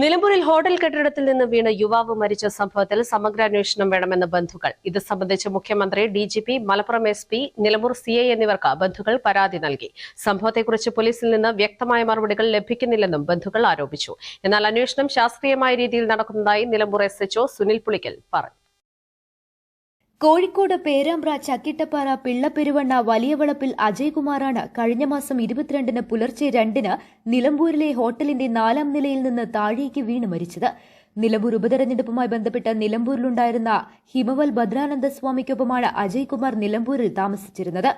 നിലമ്പൂരിൽ ഹോട്ടൽ കെട്ടിടത്തിൽ നിന്ന് വീണ യുവാവ് മരിച്ച സംഭവത്തിൽ സമഗ്ര അന്വേഷണം വേണമെന്ന് ബന്ധുക്കൾ. ഇത് സംബന്ധിച്ച് മുഖ്യമന്ത്രി DGP Malappuram S P Nilambur C I എന്നിവർക്ക് ബന്ധുക്കൾ പരാതി നൽകി. സംഭവത്തെക്കുറിച്ച് പോലീസിൽ നിന്ന് വ്യക്തമായ മറുപടികൾ ലഭിക്കുന്നില്ലെന്നും ബന്ധുക്കൾ ആരോപിച്ചു. എന്നാൽ അന്വേഷണം ശാസ്ത്രീയമായ രീതിയിൽ നടക്കുന്നതായി നിലമ്പൂർ എസ് എച്ച്ഒ സുനിൽ പുളിക്കൽ പറഞ്ഞു. കോഴിക്കോട് പേരാമ്പ്ര ചക്കിട്ടപ്പാറ പിള്ളപ്പെരുവണ്ണ വലിയവളപ്പിൽ അജയ്കുമാറാണ് കഴിഞ്ഞ മാസം ഇരുപത്തിരണ്ടിന് പുലർച്ചെ രണ്ടിന് നിലമ്പൂരിലെ ഹോട്ടലിന്റെ നാലാം നിലയിൽ നിന്ന് താഴേക്ക് വീണ് മരിച്ചത്. നിലമ്പൂർ ഉപതെരഞ്ഞെടുപ്പുമായി ബന്ധപ്പെട്ട് നിലമ്പൂരിലുണ്ടായിരുന്ന ഹിമവൽ ഭദ്രാനന്ദ സ്വാമിക്കൊപ്പമാണ് അജയ്കുമാർ നിലമ്പൂരിൽ താമസിച്ചിരുന്നത്.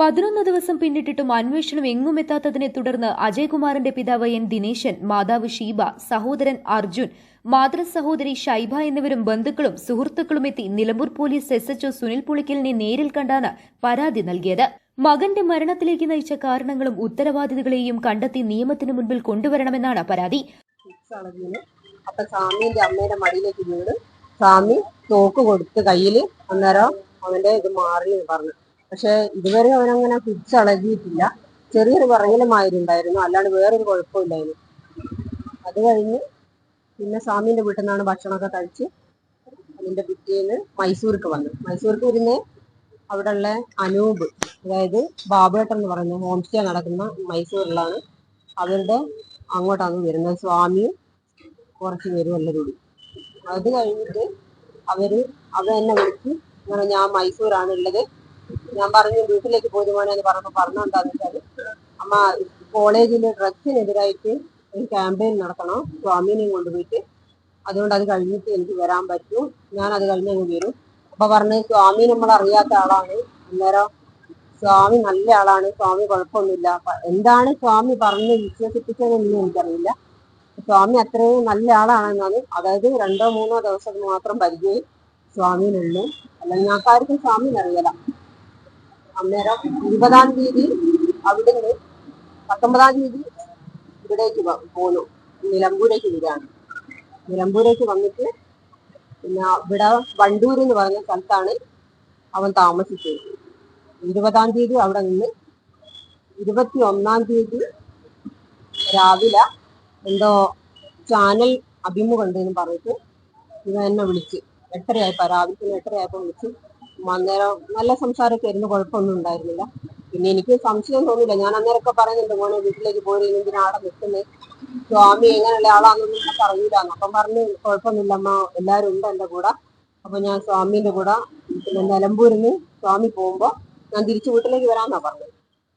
പതിനൊന്ന് ദിവസം പിന്നിട്ടിട്ടും അന്വേഷണം എങ്ങും എത്താത്തതിനെ തുടർന്ന് അജയ്കുമാറിന്റെ പിതാവ് എൻ ദിനേശൻ മാതാവ് ഷീബ സഹോദരൻ അർജുൻ മാതൃ സഹോദരി ഷൈബ എന്നിവരും ബന്ധുക്കളും സുഹൃത്തുക്കളും എത്തി Nilambur police S HO Sunil പുളിക്കലിനെ നേരിൽ കണ്ടാണ് പരാതി നൽകിയത്. മകന്റെ മരണത്തിലേക്ക് നയിച്ച കാരണങ്ങളും ഉത്തരവാദിതകളെയും കണ്ടെത്തി നിയമത്തിന് മുൻപിൽ കൊണ്ടുവരണമെന്നാണ് പരാതി. മടിയിലേക്ക് സ്വാമി തോക്ക് കൊടുത്ത് കയ്യിൽ അന്നേരം അവന്റെ ഇത് മാറി പറഞ്ഞു. പക്ഷെ ഇതുവരെ അവനങ്ങനെ ഫിക്സ് അളകിയിട്ടില്ല ചെറിയൊരു പറയലുമായിരുന്നുണ്ടായിരുന്നു അല്ലാണ്ട് വേറൊരു കുഴപ്പമില്ലായിരുന്നു. അത് കഴിഞ്ഞ് പിന്നെ സ്വാമിന്റെ വീട്ടിൽ നിന്നാണ് ഭക്ഷണമൊക്കെ കഴിച്ച് അതിന്റെ പിറ്റേന്ന് മൈസൂർക്ക് വന്നു. മൈസൂർക്ക് വരുന്ന അവിടെയുള്ള അനൂപ് അതായത് ബാബേട്ടൻ എന്ന് പറയുന്ന ഹോം സ്റ്റേ നടക്കുന്ന മൈസൂരിലാണ് അവരുടെ അങ്ങോട്ടാണ് വരുന്നത്. സ്വാമിയും കുറച്ച് പേരും എല്ലാവരും കൂടി. അത് കഴിഞ്ഞിട്ട് അവർ അവ എന്നെ വിളിച്ച് ഞാൻ മൈസൂരാണ് ഉള്ളത്. ഞാൻ പറഞ്ഞു വീട്ടിലേക്ക് പോരുമോനെ പറഞ്ഞപ്പോൾ പറഞ്ഞു എന്താന്ന് വെച്ചാൽ അമ്മ കോളേജിൽ ഡ്രഗ്സിനെതിരായിട്ട് ഒരു ക്യാമ്പയിൻ നടത്തണം സ്വാമിനെയും കൊണ്ടുപോയിട്ട്. അതുകൊണ്ട് അത് കഴിഞ്ഞിട്ട് എനിക്ക് വരാൻ പറ്റൂ. ഞാൻ അത് കഴിഞ്ഞ് അങ്ങ് വരും. അപ്പൊ പറഞ്ഞു സ്വാമി നമ്മൾ അറിയാത്ത ആളാണ്. അന്നേരം സ്വാമി നല്ല ആളാണ്. സ്വാമി കുഴപ്പമൊന്നുമില്ല. എന്താണ് സ്വാമി പറഞ്ഞ് വിശ്വസിപ്പിച്ചതെന്ന് എനിക്കറിയില്ല. സ്വാമി അത്രയും നല്ല ആളാണെന്നാണ്. അതായത് രണ്ടോ മൂന്നോ ദിവസം മാത്രം പരിചയം സ്വാമിനുള്ളൂ. അല്ലെങ്കിൽ ആൾക്കാർക്കും സ്വാമിനെ അന്നേരം ഇരുപതാം തീയതി അവിടെ നിന്ന് പത്തൊമ്പതാം തീയതി ഇവിടേക്ക് പോന്നു. നിലമ്പൂരേക്ക് വരികയാണ്. നിലമ്പൂരേക്ക് വന്നിട്ട് പിന്നെ ഇവിടെ വണ്ടൂർ എന്ന് പറഞ്ഞ സ്ഥലത്താണ് അവൻ താമസിച്ചത്. ഇരുപതാം തീയതി അവിടെ നിന്ന് ഇരുപത്തി ഒന്നാം തീയതി രാവിലെ എന്തോ ചാനൽ അഭിമുഖം ഉണ്ടെന്ന് പറഞ്ഞിട്ട് ഇവ എന്നെ വിളിച്ച്. എട്ടരയായപ്പോ രാവിലെ എട്ടരയായപ്പോ വിളിച്ച് അന്നേരം നല്ല സംസാരമൊക്കെ ആയിരുന്നു കുഴപ്പമൊന്നും ഉണ്ടായിരുന്നില്ല. പിന്നെ എനിക്ക് സംശയം തോന്നില്ല ഞാൻ അന്നേരമൊക്കെ പറയുന്നുണ്ട് മോനെ വീട്ടിലേക്ക് പോയി എന്തിനാ അവിടെ നിൽക്കുന്നത് സ്വാമി എങ്ങനെയുള്ള ആളാണെന്നൊന്നും നമുക്ക് അറിയില്ലാന്ന് അപ്പം പറഞ്ഞു കുഴപ്പമൊന്നുമില്ല അമ്മ എല്ലാവരും ഉണ്ട് എന്റെ കൂടെ. അപ്പൊ ഞാൻ സ്വാമിന്റെ കൂടെ പിന്നെ നിലമ്പൂരിന്ന് സ്വാമി പോകുമ്പോ ഞാൻ തിരിച്ചു വീട്ടിലേക്ക് വരാന്നാ പറഞ്ഞത്.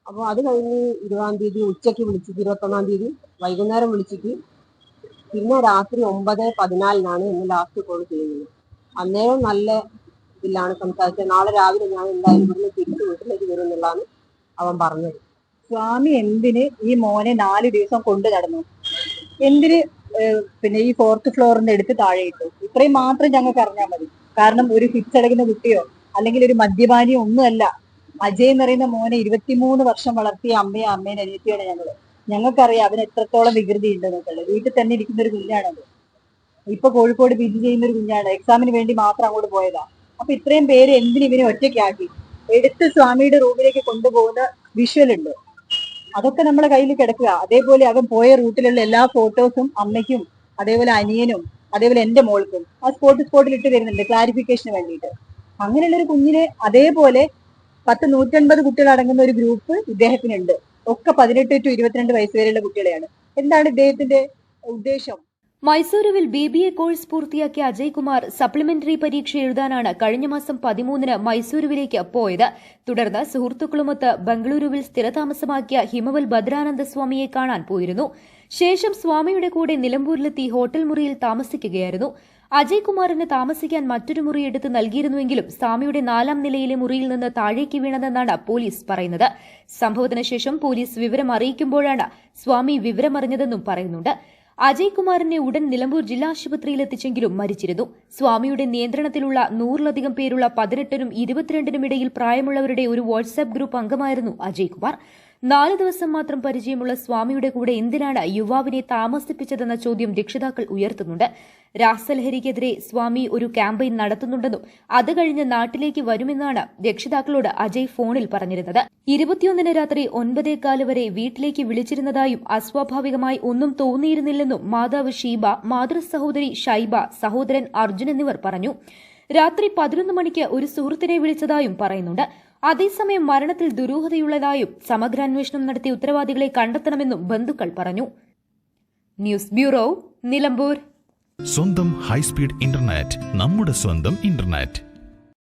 അപ്പൊ അത് കഴിഞ്ഞ് ഇരുപതാം തീയതി ഉച്ചയ്ക്ക് വിളിച്ചിട്ട് ഇരുപത്തൊന്നാം തീയതി വൈകുന്നേരം വിളിച്ചിട്ട് പിന്നെ രാത്രി ഒമ്പത് പതിനാലിനാണ് ഇന്ന് ലാസ്റ്റ് കോൾ ചെയ്യുന്നത്. അന്നേരം നല്ല ഇതിലാണ് സംസാരിച്ചത്. നാളെ രാവിലെ ഞാൻ എന്തായാലും ഇവിടുന്ന് തിരിച്ചു വീട്ടിലേക്ക് വരും എന്നുള്ളതാണ് അവൻ പറഞ്ഞത്. സ്വാമി എന്തിന് ഈ മോനെ നാല് ദിവസം കൊണ്ടു നടന്നു? എന്തിന് പിന്നെ ഈ ഫോർത്ത് ഫ്ലോറിന്റെ അടുത്ത് താഴെ ഇട്ടു ഇത്രയും മാത്രം ഞങ്ങൾക്ക് അറിഞ്ഞാൽ മതി. കാരണം ഒരു ഹിച്ചടകുന്ന കുട്ടിയോ അല്ലെങ്കിൽ ഒരു മദ്യപാനിയോ ഒന്നുമല്ല. അജയ് എന്ന് പറയുന്ന മോനെ ഇരുപത്തിമൂന്ന് വർഷം വളർത്തിയ അമ്മയും അമ്മയും അനിയത്തിയാണ് ഞങ്ങൾ. ഞങ്ങൾക്കറിയാം അവന് എത്രത്തോളം വികൃതി ഉണ്ടെന്നൊക്കെ വീട്ടിൽ തന്നെ ഇരിക്കുന്ന ഒരു കുഞ്ഞാണത് ഇപ്പൊ കോഴിക്കോട് പി ജി ചെയ്യുന്ന ഒരു കുഞ്ഞാണ്. എക്സാമിന് വേണ്ടി മാത്രം അങ്ങോട്ട് പോയതാ. അപ്പൊ ഇത്രയും പേര് എന്തിനു ഇവനെ ഒറ്റയ്ക്കാക്കി? എടുത്ത് സ്വാമിയുടെ റൂമിലേക്ക് കൊണ്ടുപോകുന്ന വിഷ്വൽ ഉണ്ട്. അതൊക്കെ നമ്മളെ കയ്യിൽ കിടക്കുക. അതേപോലെ അവൻ പോയ റൂട്ടിലുള്ള എല്ലാ ഫോട്ടോസും അമ്മയ്ക്കും അതേപോലെ അനിയനും അതേപോലെ എന്റെ മോൾക്കും ആ സ്പോട്ട് സ്പോട്ടിൽ ഇട്ട് തരുന്നുണ്ട് ക്ലാരിഫിക്കേഷന് വേണ്ടിയിട്ട്. അങ്ങനെയുള്ള ഒരു കുഞ്ഞിനെ അതേപോലെ പത്ത് നൂറ്റൻപത് കുട്ടികൾ അടങ്ങുന്ന ഒരു ഗ്രൂപ്പ് ഇദ്ദേഹത്തിനുണ്ട്. ഒക്കെ പതിനെട്ട് ടു ഇരുപത്തിരണ്ട് വയസ്സ് വരെയുള്ള കുട്ടികളെയാണ്. എന്താണ് ഇദ്ദേഹത്തിന്റെ ഉദ്ദേശം? മൈസൂരുവിൽ ബി ബി എ കോഴ്സ് പൂർത്തിയാക്കിയ അജയ്കുമാർ സപ്ലിമെന്ററി പരീക്ഷ എഴുതാനാണ് കഴിഞ്ഞ മാസം പതിമൂന്നിന് മൈസൂരുവിലേക്ക് പോയത്. തുടർന്ന് സുഹൃത്തുക്കളുമൊത്ത് ബംഗളൂരുവിൽ സ്ഥിരതാമസമാക്കിയ ഹിമവൽ ഭദ്രാനന്ദ സ്വാമിയെ കാണാൻ പോയിരുന്നു. ശേഷം സ്വാമിയുടെ കൂടെ നിലമ്പൂരിലെത്തി ഹോട്ടൽ മുറിയിൽ താമസിക്കുകയായിരുന്നു. അജയ്കുമാറിന് താമസിക്കാൻ മറ്റൊരു മുറി എടുത്ത് നൽകിയിരുന്നുവെങ്കിലും സ്വാമിയുടെ നാലാം നിലയിലെ മുറിയിൽ നിന്ന് താഴേക്ക് വീണതെന്നാണ് പോലീസ് പറയുന്നത്. സംഭവത്തിന് ശേഷം പോലീസ് വിവരം അറിയിക്കുമ്പോഴാണ് സ്വാമി വിവരമറിഞ്ഞതെന്നും പറയുന്നുണ്ട്. അജയ് കുമാറിനെ ഉടൻ നിലമ്പൂർ ജില്ലാ ആശുപത്രിയിൽ എത്തിച്ചെങ്കിലും മരിച്ചിരുന്നു. സ്വാമിയുടെ നിയന്ത്രണത്തിലുള്ള നൂറിലധികം പേരുള്ള പതിനെട്ടിനും ഇരുപത്തിരണ്ടിനും ഇടയിൽ പ്രായമുള്ളവരുടെ ഒരു വാട്സാപ്പ് ഗ്രൂപ്പ് അംഗമായിരുന്നു അജയ് കുമാർ നാല് ദിവസം മാത്രം പരിചയമുള്ള സ്വാമിയുടെ കൂടെ എന്തിനാണ് യുവാവിനെ താമസിപ്പിച്ചതെന്ന ചോദ്യം രക്ഷിതാക്കൾ ഉയർത്തുന്നുണ്ട്. രാസലഹരിക്കെതിരെ സ്വാമി ഒരു ക്യാമ്പയിൻ നടത്തുന്നുണ്ടെന്നും അത് കഴിഞ്ഞ് നാട്ടിലേക്ക് വരുമെന്നാണ് രക്ഷിതാക്കളോട് അജയ് ഫോണിൽ പറഞ്ഞിരുന്നത്. ഇരുപത്തിയൊന്നിന് രാത്രി ഒൻപതേകാൽ വരെ വീട്ടിലേക്ക് വിളിച്ചിരുന്നതായും അസ്വാഭാവികമായി ഒന്നും തോന്നിയിരുന്നില്ലെന്നും മാതാവ് ഷീബ മാതൃ സഹോദരി ഷൈബ സഹോദരൻ അർജുൻ എന്നിവർ പറഞ്ഞു. രാത്രി പതിനൊന്ന് മണിക്ക് ഒരു സുഹൃത്തിനെ വിളിച്ചതായും പറയുന്നുണ്ട്. അതേസമയം മരണത്തിൽ ദുരൂഹതയുള്ളതായും സമഗ്ര അന്വേഷണം നടത്തി ഉത്തരവാദികളെ കണ്ടെത്തണമെന്നും ബന്ധുക്കൾ പറഞ്ഞു. News bureau Nilambur. സ്വന്തം ഹൈസ്പീഡ് ഇന്റർനെറ്റ് നമ്മുടെ സ്വന്തം ഇന്റർനെറ്റ്.